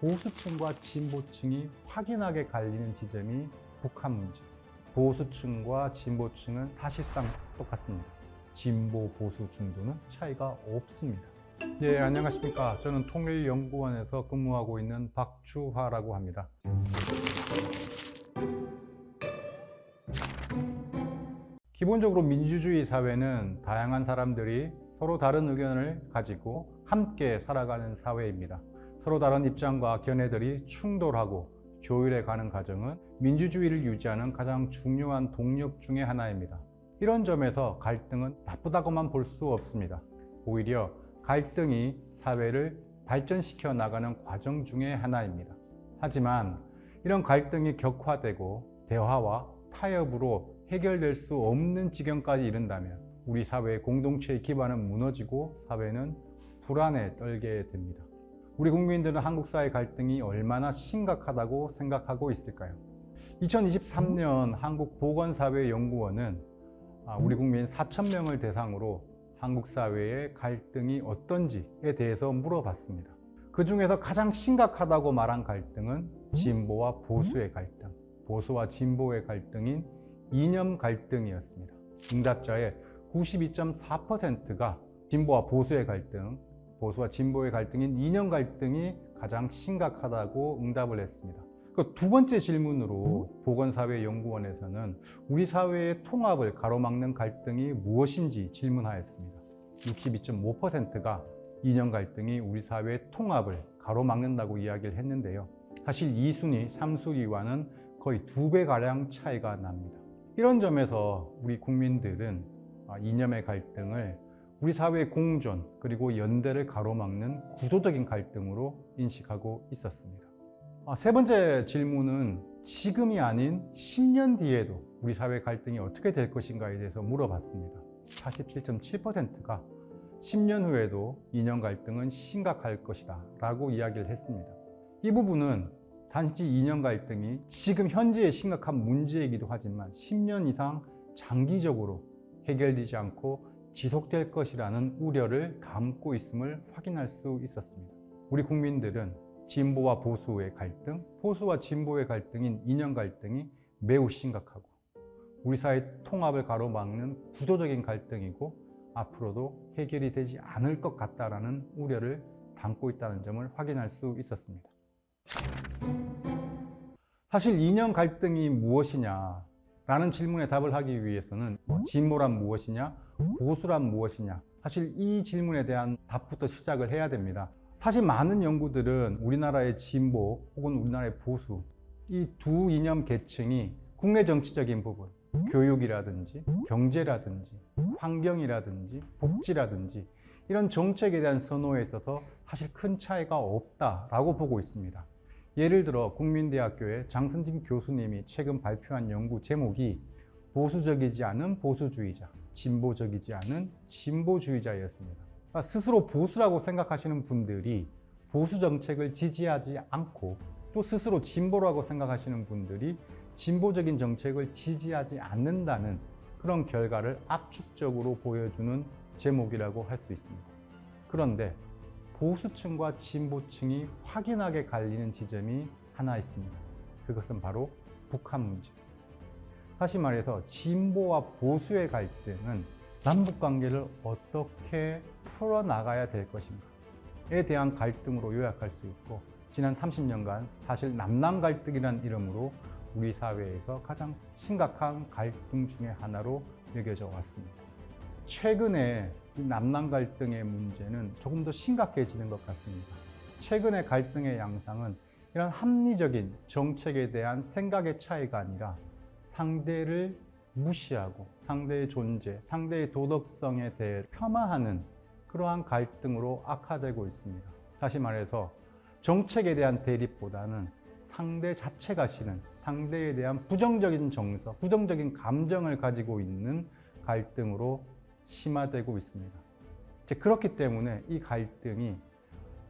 보수층과 진보층이 확연하게 갈리는 지점이 북한 문제. 보수층과 진보층은 사실상 똑같습니다. 진보 보수 중도는 차이가 없습니다. 예, 안녕하십니까. 저는 통일연구원에서 근무하고 있는 박주화라고 합니다. 기본적으로 민주주의 사회는 다양한 사람들이 서로 다른 의견을 가지고 함께 살아가는 사회입니다. 서로 다른 입장과 견해들이 충돌하고 조율해 가는 과정은 민주주의를 유지하는 가장 중요한 동력 중의 하나입니다. 이런 점에서 갈등은 나쁘다고만 볼 수 없습니다. 오히려 갈등이 사회를 발전시켜 나가는 과정 중의 하나입니다. 하지만 이런 갈등이 격화되고 대화와 타협으로 해결될 수 없는 지경까지 이른다면 우리 사회의 공동체의 기반은 무너지고 사회는 불안에 떨게 됩니다. 우리 국민들은 한국 사회 갈등이 얼마나 심각하다고 생각하고 있을까요? 2023년 한국 보건사회연구원은 아, 우리 국민 4,000명을 대상으로 한국 사회의 갈등이 어떤지에 대해서 물어봤습니다. 그 중에서 가장 심각하다고 말한 갈등은 진보와 보수의 갈등, 보수와 진보의 갈등인 이념 갈등이었습니다. 응답자의 92.4%가 진보와 보수의 갈등, 보수와 진보의 갈등인 이념 갈등이 가장 심각하다고 응답을 했습니다. 그두 번째 질문으로 보건사회연구원에서는 우리 사회의 통합을 가로막는 갈등이 무엇인지 질문하였습니다. 62.5%가 이념 갈등이 우리 사회의 통합을 가로막는다고 이야기를 했는데요. 사실 2순위, 3순위와는 거의 두 배가량 차이가 납니다. 이런 점에서 우리 국민들은 아, 이념의 갈등을 우리 사회의 공존 그리고 연대를 가로막는 구조적인 갈등으로 인식하고 있었습니다. 아, 세 번째 질문은 지금이 아닌 10년 뒤에도 우리 사회 갈등이 어떻게 될 것인가에 대해서 물어봤습니다. 47.7%가 10년 후에도 이념 갈등은 심각할 것이다 라고 이야기를 했습니다. 이 부분은 단지 이념 갈등이 지금 현재의 심각한 문제이기도 하지만 10년 이상 장기적으로 해결되지 않고 지속될 것이라는 우려를 담고 있음을 확인할 수 있었습니다. 우리 국민들은 진보와 보수의 갈등, 보수와 진보의 갈등인 이념 갈등이 매우 심각하고 우리 사회 통합을 가로막는 구조적인 갈등이고 앞으로도 해결이 되지 않을 것 같다라는 우려를 담고 있다는 점을 확인할 수 있었습니다. 사실 이념 갈등이 무엇이냐 라는 질문에 답을 하기 위해서는 뭐 진보란 무엇이냐 보수란 무엇이냐? 사실 이 질문에 대한 답부터 시작을 해야 됩니다. 사실 많은 연구들은 우리나라의 진보 혹은 우리나라의 보수 이 두 이념 계층이 국내 정치적인 부분 교육이라든지 경제라든지 환경이라든지 복지라든지 이런 정책에 대한 선호에 있어서 사실 큰 차이가 없다라고 보고 있습니다. 예를 들어 국민대학교의 장선진 교수님이 최근 발표한 연구 제목이 보수적이지 않은 보수주의자, 진보적이지 않은 진보주의자였습니다. 그러니까 스스로 보수라고 생각하시는 분들이 보수 정책을 지지하지 않고 또 스스로 진보라고 생각하시는 분들이 진보적인 정책을 지지하지 않는다는 그런 결과를 압축적으로 보여주는 제목이라고 할 수 있습니다. 그런데 보수층과 진보층이 확연하게 갈리는 지점이 하나 있습니다. 그것은 바로 북한 문제. 다시 말해서 진보와 보수의 갈등은 남북 관계를 어떻게 풀어나가야 될 것인가에 대한 갈등으로 요약할 수 있고 지난 30년간 사실 남남 갈등이라는 이름으로 우리 사회에서 가장 심각한 갈등 중의 하나로 여겨져 왔습니다. 최근에 이 남남 갈등의 문제는 조금 더 심각해지는 것 같습니다. 최근의 갈등의 양상은 이런 합리적인 정책에 대한 생각의 차이가 아니라 상대를 무시하고 상대의 존재, 상대의 도덕성에 대해 폄하하는 그러한 갈등으로 악화되고 있습니다. 다시 말해서 정책에 대한 대립보다는 상대 자체가 싫은 상대에 대한 부정적인 정서, 부정적인 감정을 가지고 있는 갈등으로 심화되고 있습니다. 그렇기 때문에 이 갈등이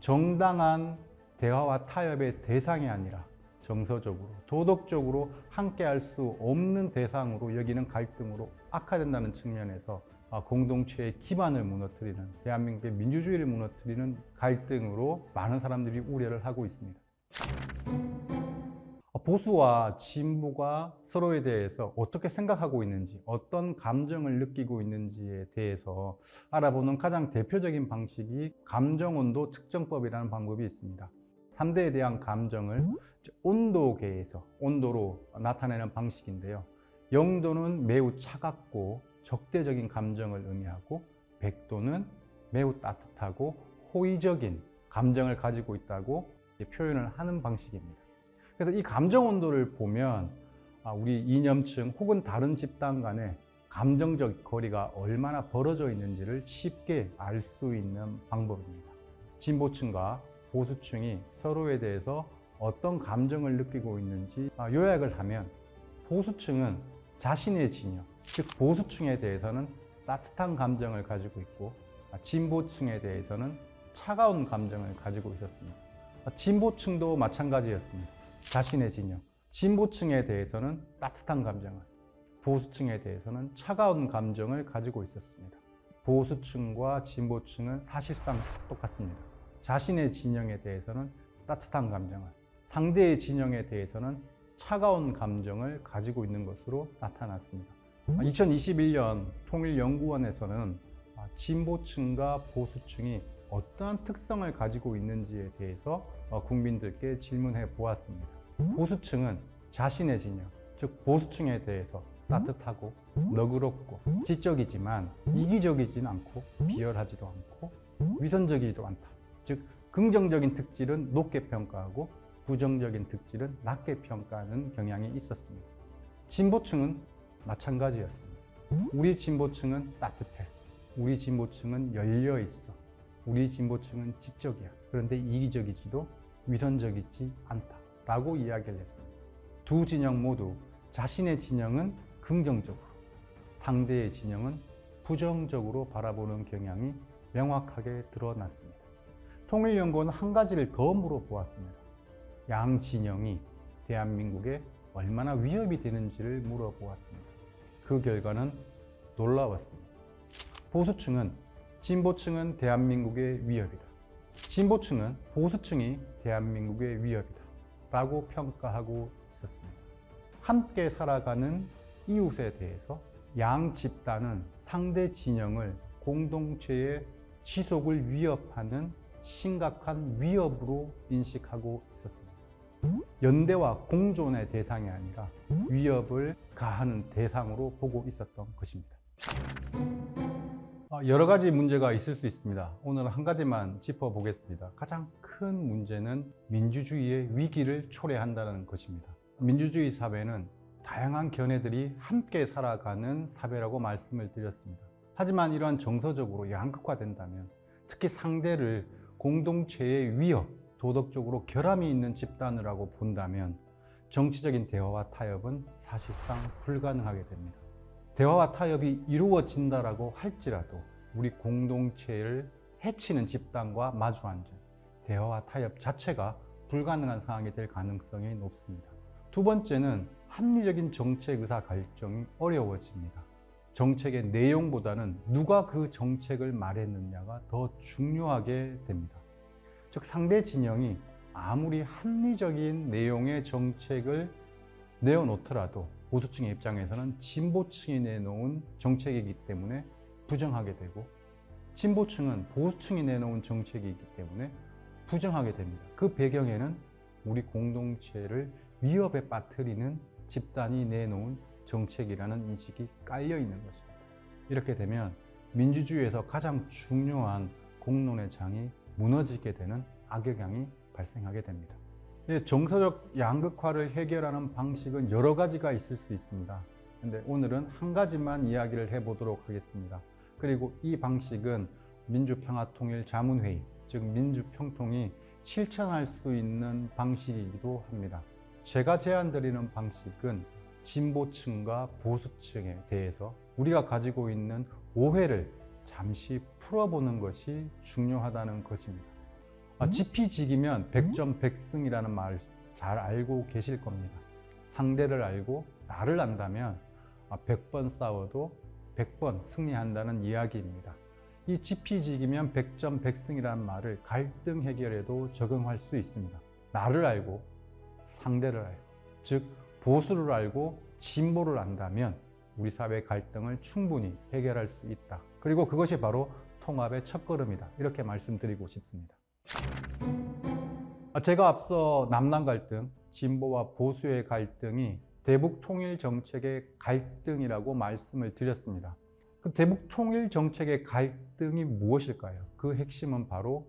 정당한 대화와 타협의 대상이 아니라 정서적으로, 도덕적으로 함께 할 수 없는 대상으로 여기는 갈등으로 악화된다는 측면에서 아, 공동체의 기반을 무너뜨리는 대한민국의 민주주의를 무너뜨리는 갈등으로 많은 사람들이 우려를 하고 있습니다. 보수와 진보가 서로에 대해서 어떻게 생각하고 있는지, 어떤 감정을 느끼고 있는지에 대해서 알아보는 가장 대표적인 방식이 감정온도 측정법이라는 방법이 있습니다. 3대에 대한 감정을 온도계에서 온도로 나타내는 방식인데요. 0도는 매우 차갑고 적대적인 감정을 의미하고 100도는 매우 따뜻하고 호의적인 감정을 가지고 있다고 표현을 하는 방식입니다. 그래서 이 감정 온도를 보면 아, 우리 이념층 혹은 다른 집단 간의 감정적 거리가 얼마나 벌어져 있는지를 쉽게 알 수 있는 방법입니다. 진보층과 보수층이 서로에 대해서 어떤 감정을 느끼고 있는지 아, 요약을 하면 보수층은 자신의 진영, 즉 보수층에 대해서는 따뜻한 감정을 가지고 있고 아, 진보층에 대해서는 차가운 감정을 가지고 있었습니다. 진보층도 마찬가지였습니다. 자신의 진영, 진보층에 대해서는 따뜻한 감정을, 보수층에 대해서는 차가운 감정을 가지고 있었습니다. 보수층과 진보층은 사실상 똑같습니다. 자신의 진영에 대해서는 따뜻한 감정을, 상대의 진영에 대해서는 차가운 감정을 가지고 있는 것으로 나타났습니다. 2021년 통일연구원에서는 진보층과 보수층이 어떠한 특성을 가지고 있는지에 대해서 국민들께 질문해 보았습니다. 보수층은 자신의 진영, 즉 보수층에 대해서 따뜻하고 너그럽고 지적이지만 이기적이진 않고 비열하지도 않고 위선적이지도 않다. 즉 긍정적인 특질은 높게 평가하고 부정적인 특질은 낮게 평가하는 경향이 있었습니다. 진보층은 마찬가지였습니다. 우리 진보층은 따뜻해. 우리 진보층은 열려 있어. 우리 진보층은 지적이야. 그런데 이기적이지도 위선적이지 않다. 라고 이야기를 했습니다. 두 진영 모두 자신의 진영은 긍정적으로, 상대의 진영은 부정적으로 바라보는 경향이 명확하게 드러났습니다. 통일연구원은 한 가지를 더 물어보았습니다. 양 진영이 대한민국에 얼마나 위협이 되는지를 물어보았습니다. 그 결과는 놀라웠습니다. 보수층은 진보층은 대한민국의 위협이다. 진보층은 보수층이 대한민국의 위협이다. 라고 평가하고 있었습니다. 함께 살아가는 이웃에 대해서 양 집단은 상대 진영을 공동체의 지속을 위협하는 심각한 위협으로 인식하고 있었습니다. 연대와 공존의 대상이 아니라 위협을 가하는 대상으로 보고 있었던 것입니다. 어, 여러 가지 문제가 있을 수 있습니다. 오늘 한 가지만 짚어보겠습니다. 가장 큰 문제는 민주주의의 위기를 초래한다는 것입니다. 민주주의 사회는 다양한 견해들이 함께 살아가는 사회라고 말씀을 드렸습니다. 하지만 이러한 정서적으로 양극화된다면 특히 상대를 공동체의 위협, 도덕적으로 결함이 있는 집단이라고 본다면 정치적인 대화와 타협은 사실상 불가능하게 됩니다. 대화와 타협이 이루어진다라고 할지라도 우리 공동체를 해치는 집단과 마주 앉은 대화와 타협 자체가 불가능한 상황이 될 가능성이 높습니다. 두 번째는 합리적인 정책 의사 결정이 어려워집니다. 정책의 내용보다는 누가 그 정책을 말했느냐가 더 중요하게 됩니다. 즉 상대 진영이 아무리 합리적인 내용의 정책을 내어놓더라도 보수층의 입장에서는 진보층이 내놓은 정책이기 때문에 부정하게 되고 진보층은 보수층이 내놓은 정책이기 때문에 부정하게 됩니다. 그 배경에는 우리 공동체를 위협에 빠뜨리는 집단이 내놓은 정책이라는 인식이 깔려 있는 것입니다. 이렇게 되면 민주주의에서 가장 중요한 공론의 장이 무너지게 되는 악영향이 발생하게 됩니다. 예, 정서적 양극화를 해결하는 방식은 여러 가지가 있을 수 있습니다. 근데 오늘은 한 가지만 이야기를 해보도록 하겠습니다. 그리고 이 방식은 민주평화통일자문회의, 즉 민주평통이 실천할 수 있는 방식이기도 합니다. 제가 제안드리는 방식은 진보층과 보수층에 대해서 우리가 가지고 있는 오해를 잠시 풀어보는 것이 중요하다는 것입니다. 아, 지피지기면 백전백승이라는 말 잘 알고 계실 겁니다. 상대를 알고 나를 안다면 100번 아, 싸워도 100번 승리한다는 이야기입니다. 이 지피지기면 백전백승이라는 말을 갈등 해결에도 적용할 수 있습니다. 나를 알고 상대를 알고 즉 보수를 알고 진보를 안다면 우리 사회 갈등을 충분히 해결할 수 있다. 그리고 그것이 바로 통합의 첫걸음이다. 이렇게 말씀드리고 싶습니다. 아, 제가 앞서 남남 갈등, 진보와 보수의 갈등이 대북 통일 정책의 갈등이라고 말씀을 드렸습니다. 그 대북 통일 정책의 갈등이 무엇일까요? 그 핵심은 바로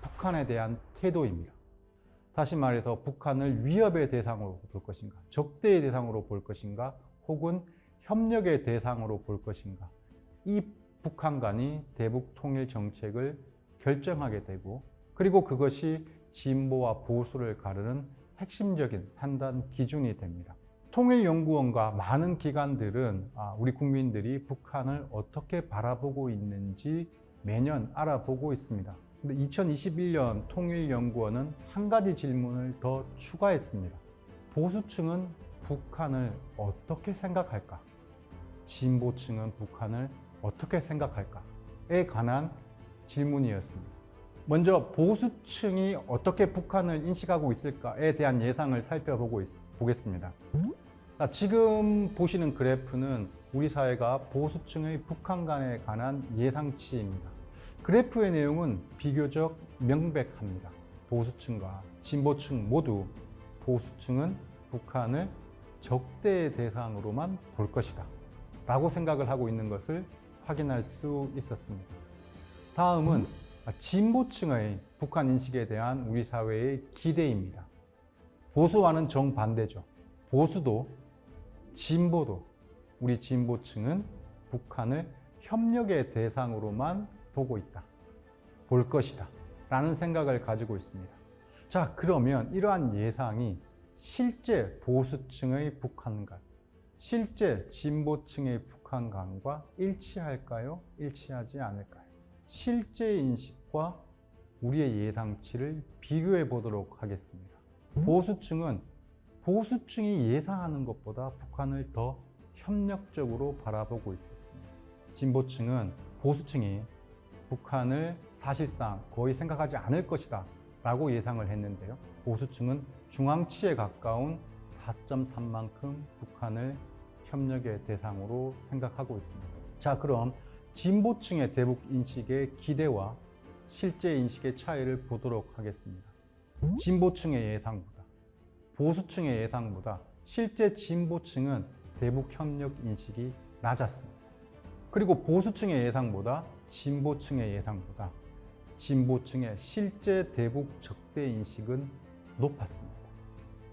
북한에 대한 태도입니다. 다시 말해서 북한을 위협의 대상으로 볼 것인가, 적대의 대상으로 볼 것인가, 혹은 협력의 대상으로 볼 것인가. 이 북한 간이 대북 통일 정책을 결정하게 되고, 그리고 그것이 진보와 보수를 가르는 핵심적인 판단 기준이 됩니다. 통일연구원과 많은 기관들은 아, 우리 국민들이 북한을 어떻게 바라보고 있는지 매년 알아보고 있습니다. 근데 2021년 통일연구원은 한 가지 질문을 더 추가했습니다. 보수층은 북한을 어떻게 생각할까? 진보층은 북한을 어떻게 생각할까?에 관한 질문이었습니다. 먼저 보수층이 어떻게 북한을 인식하고 있을까에 대한 예상을 살펴보고 있, 보겠습니다. 자, 지금 보시는 그래프는 우리 사회가 보수층의 북한 간에 관한 예상치입니다. 그래프의 내용은 비교적 명백합니다. 보수층과 진보층 모두 보수층은 북한을 적대의 대상으로만 볼 것이다. 라고 생각을 하고 있는 것을 확인할 수 있었습니다. 다음은 진보층의 북한 인식에 대한 우리 사회의 기대입니다. 보수와는 정반대죠. 보수도 진보도 우리 진보층은 북한을 협력의 대상으로만 보고 있다. 볼 것이다. 라는 생각을 가지고 있습니다. 자, 그러면 이러한 예상이 실제 보수층의 북한간, 실제 진보층의 북한 간과 일치할까요? 일치하지 않을까요? 실제 인식과 우리의 예상치를 비교해 보도록 하겠습니다. 보수층은 보수층이 예상하는 것보다 북한을 더 협력적으로 바라보고 있었습니다. 진보층은 보수층이 북한을 사실상 거의 생각하지 않을 것이다 라고 예상을 했는데요. 보수층은 중앙치에 가까운 4.3만큼 북한을 협력의 대상으로 생각하고 있습니다. 자, 그럼 진보층의 대북 인식의 기대와 실제 인식의 차이를 보도록 하겠습니다. 진보층의 예상보다, 보수층의 예상보다 실제 진보층은 대북 협력 인식이 낮았습니다. 그리고 보수층의 예상보다 진보층의 예상보다 진보층의 실제 대북 적대 인식은 높았습니다.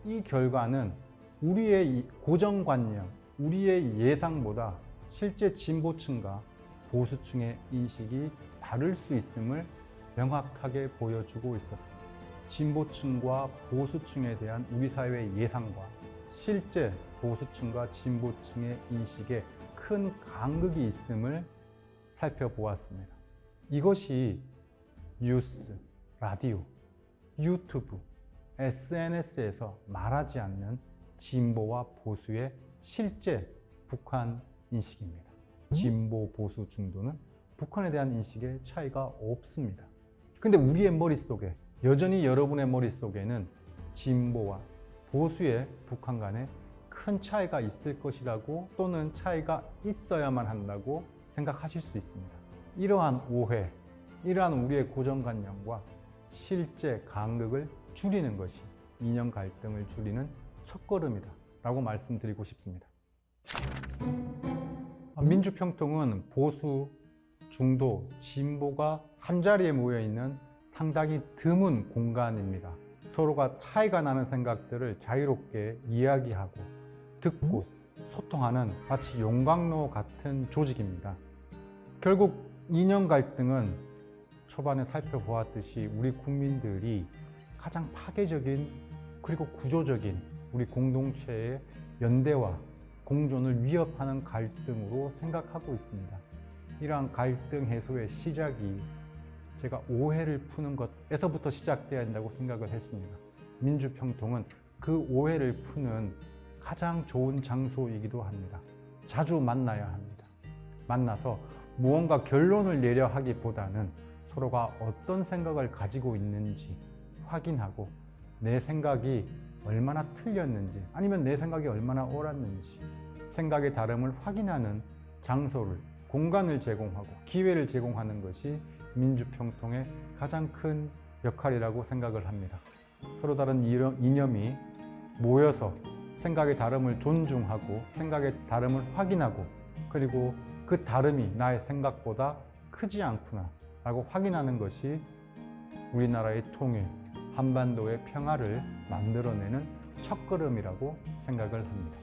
이 결과는 우리의 고정관념, 우리의 예상보다 실제 진보층과 보수층의 인식이 다를 수 있음을 명확하게 보여주고 있었습니다. 진보층과 보수층에 대한 우리 사회의 예상과 실제 보수층과 진보층의 인식에 큰 간극이 있음을 살펴보았습니다. 이것이 뉴스, 라디오, 유튜브, SNS에서 말하지 않는 진보와 보수의 실제 북한 인식입니다. 진보, 보수 중도는 북한에 대한 인식에 차이가 없습니다. 근데 우리의 머릿속에, 여전히 여러분의 머릿속에는 진보와 보수의 북한 간에 큰 차이가 있을 것이라고 또는 차이가 있어야만 한다고 생각하실 수 있습니다. 이러한 오해, 이러한 우리의 고정관념과 실제 간극을 줄이는 것이 이념 갈등을 줄이는 첫걸음이다 라고 말씀드리고 싶습니다. 민주평통은 보수, 중도, 진보가 한자리에 모여 있는 상당히 드문 공간입니다. 서로가 차이가 나는 생각들을 자유롭게 이야기하고 듣고 소통하는 마치 용광로 같은 조직입니다. 결국 이념 갈등은 초반에 살펴보았듯이 우리 국민들이 가장 파괴적인 그리고 구조적인 우리 공동체의 연대와 공존을 위협하는 갈등으로 생각하고 있습니다. 이러한 갈등 해소의 시작이 제가 오해를 푸는 것에서부터 시작돼야 한다고 생각을 했습니다. 민주평통은 그 오해를 푸는 가장 좋은 장소이기도 합니다. 자주 만나야 합니다. 만나서 무언가 결론을 내려 하기보다는 서로가 어떤 생각을 가지고 있는지 확인하고 내 생각이 얼마나 틀렸는지 아니면 내 생각이 얼마나 옳았는지 생각의 다름을 확인하는 장소를 공간을 제공하고 기회를 제공하는 것이 민주평통의 가장 큰 역할이라고 생각을 합니다. 서로 다른 이념- 이념이 모여서 생각의 다름을 존중하고 생각의 다름을 확인하고 그리고 그 다름이 나의 생각보다 크지 않구나 라고 확인하는 것이 우리나라의 통일, 한반도의 평화를 만들어내는 첫걸음이라고 생각을 합니다.